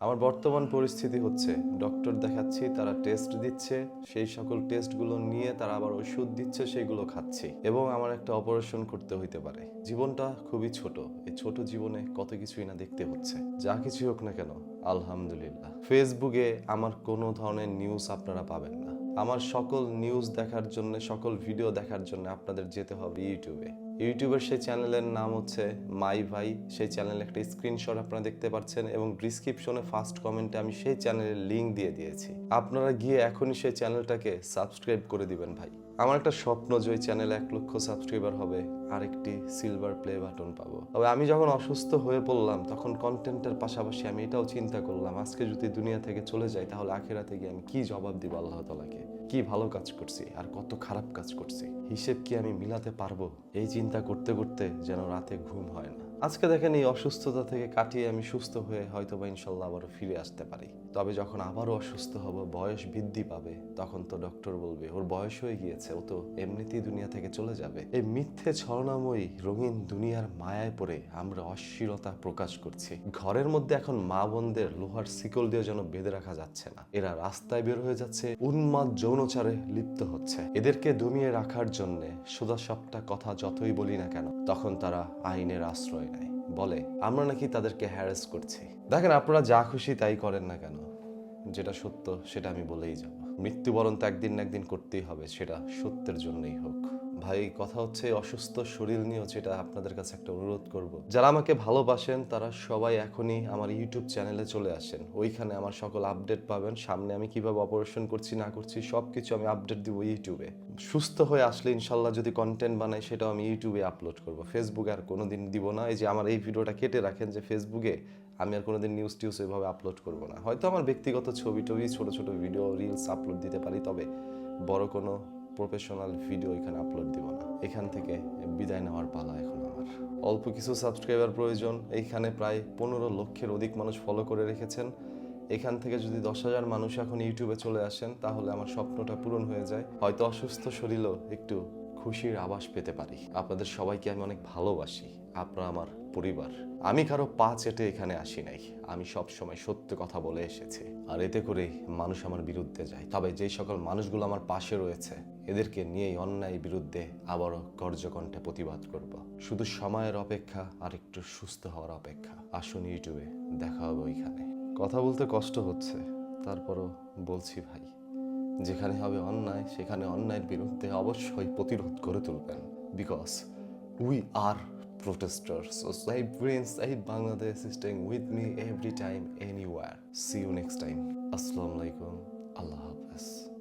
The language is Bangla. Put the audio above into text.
আমার বর্তমান পরিস্থিতি হচ্ছে ডক্টর দেখাচ্ছি, তারা টেস্ট দিচ্ছে, সেই সকল টেস্টগুলো নিয়ে তারা আবার ওষুধ দিচ্ছে সেইগুলো খাচ্ছি এবং আমার একটা অপারেশন করতে হইতে পারে। জীবনটা খুবই ছোট, এই ছোট জীবনে কত কিছুই না দেখতে হচ্ছে। যা কিছু হোক না কেন, আলহামদুলিল্লাহ। ফেসবুকে আমার কোনো ধরনের নিউজ আপনারা পাবেন না। আমার সকল নিউজ দেখার জন্য, সকল ভিডিও দেখার জন্য আপনাদের যেতে হবে ইউটিউবে ইউটিউবের সেই চ্যানেলের নাম হচ্ছে মাই ভাই। সেই চ্যানেলে একটা স্ক্রিনশট আপনারা দেখতে পাচ্ছেন এবং ডিসক্রিপশনে ফার্স্ট কমেন্টে আমি সেই চ্যানেলের লিংক দিয়ে দিয়েছি। আপনারা গিয়ে এখনই সেই চ্যানেলটাকে সাবস্ক্রাইব করে দিবেন ভাই। আমার একটা স্বপ্ন যে ওই চ্যানেলে এক লক্ষ সাবস্ক্রাইবার হবে, আরেকটি সিলভার প্লে বাটন পাবো। তবে আমি যখন অসুস্থ হয়ে পড়লাম, তখন কন্টেন্টের পাশাপাশি আমি এটাও চিন্তা করলাম, আজকে যদি দুনিয়া থেকে চলে যাই, তাহলে আখেরাতে গিয়ে আমি কি জবাব দিব আল্লাহ তালাকে কি ভালো কাজ করছি আর কত খারাপ কাজ করছি। হিসেব কি আমি মিলাতে পারব? এই চিন্তা করতে করতে যেন রাতে ঘুম হয় না। আজকে দেখেন এই অসুস্থতা থেকে কাটিয়ে আমি সুস্থ হয়ে হয়তো বা ইনশাল্লাহ আবারও ফিরে আসতে পারি। তবে যখন আবারও অসুস্থ হব, বয়স বৃদ্ধি পাবে, তখন তো ডক্টর বলবে, ওর বয়স হয়ে গিয়েছে, ও তো এমনিতেই দুনিয়া থেকে চলে যাবে। এই মিথ্যে ছলনাময়ী রঙিন দুনিয়ার মায়ায় পড়ে আমরা অস্থিরতা প্রকাশ করছি। ঘরের মধ্যে এখন মা বোনদের লোহার শিকল দিয়ে যেন বেঁধে রাখা যাচ্ছে না। এরা রাস্তায় বের হয়ে যাচ্ছে, উন্মাদ যৌনচারে লিপ্ত হচ্ছে। এদেরকে দমিয়ে রাখার জন্য সোজা সবটা কথা যতই বলি না কেন, তখন তারা আইনের আশ্রয় বলে, আমরা নাকি তাদেরকে হ্যারাস করছি। দেখেন, আপনারা যা খুশি তাই করেন না কেন? যেটা সত্য সেটা আমি বলেই যাব। মৃত্যুবরণ তো একদিন না একদিন করতেই হবে, সেটা সত্যের জন্যই হোক। ভাই, কথা হচ্ছে অসুস্থ শরীর নিয়েও যেটা আপনাদের কাছে একটা অনুরোধ করব। যারা আমাকে ভালোবাসেন, তারা সবাই এখনই আমার ইউটিউব চ্যানেলে চলে আসেন। ওইখানে আমার সকল আপডেট পাবেন। সামনে আমি কীভাবে অপারেশন করছি, না করছি সব কিছু আমি আপডেট দিব ইউটিউবে সুস্থ হয়ে আসলে ইনশাল্লাহ যদি কন্টেন্ট বানাই, সেটাও আমি ইউটিউবে আপলোড করব। ফেসবুকে আর কোনো দিন দিব না। এই যে আমার এই ভিডিওটা কেটে রাখেন যে ফেসবুকে আমি আর কোনোদিন নিউজ টিউজ এভাবে আপলোড করব না। হয়তো আমার ব্যক্তিগত ছবি টবি ছোট ছোট ভিডিও রিলস আপলোড দিতে পারি, তবে বড় কোনো প্রফেশনাল ভিডিও এখানে আপলোড দিব না। এখান থেকে বিদায় নেওয়ার পালা এখন আমার। অল্প কিছু সাবস্ক্রাইবার প্রয়োজন। এইখানে প্রায় পনেরো লক্ষের অধিক মানুষ ফলো করে রেখেছেন। এখান থেকে যদি দশ হাজার মানুষ এখন ইউটিউবে চলে আসেন, তাহলে আমার স্বপ্নটা পূরণ হয়ে যায়। হয়তো অসুস্থ শরীরও একটু খুশির আভাস পেতে পারি। আপনাদের সবাইকে আমি অনেক ভালোবাসি। আপনারা আমার পরিবার। আমি কারও পা চেটে এখানে আসি নাই। আমি সব সময় সত্য কথা বলে এসেছি। আর এতে করেই মানুষ আমার বিরুদ্ধে যায়। তবে যেই সকল মানুষগুলো আমার পাশে রয়েছে, এদেরকে নিয়েই অন্যায় বিরুদ্ধে আবারও গর্জকণ্ঠে প্রতিবাদ করব। শুধু সময়ের অপেক্ষা আর একটু সুস্থ হওয়ার অপেক্ষা। আসুন ইউটিউবে, দেখা হবে ওইখানে। কথা বলতে কষ্ট হচ্ছে। তারপরও বলছি ভাই, যেখানে হবে অন্যায়, সেখানে অন্যায়ের বিরুদ্ধে অবশ্যই প্রতিরোধ করে তুলবেন। Because we are protesters. So Sahib friends, Sahib Bangladesh is staying with me every time, anywhere. See you next time. Assalamu alaikum. Allah Hafiz.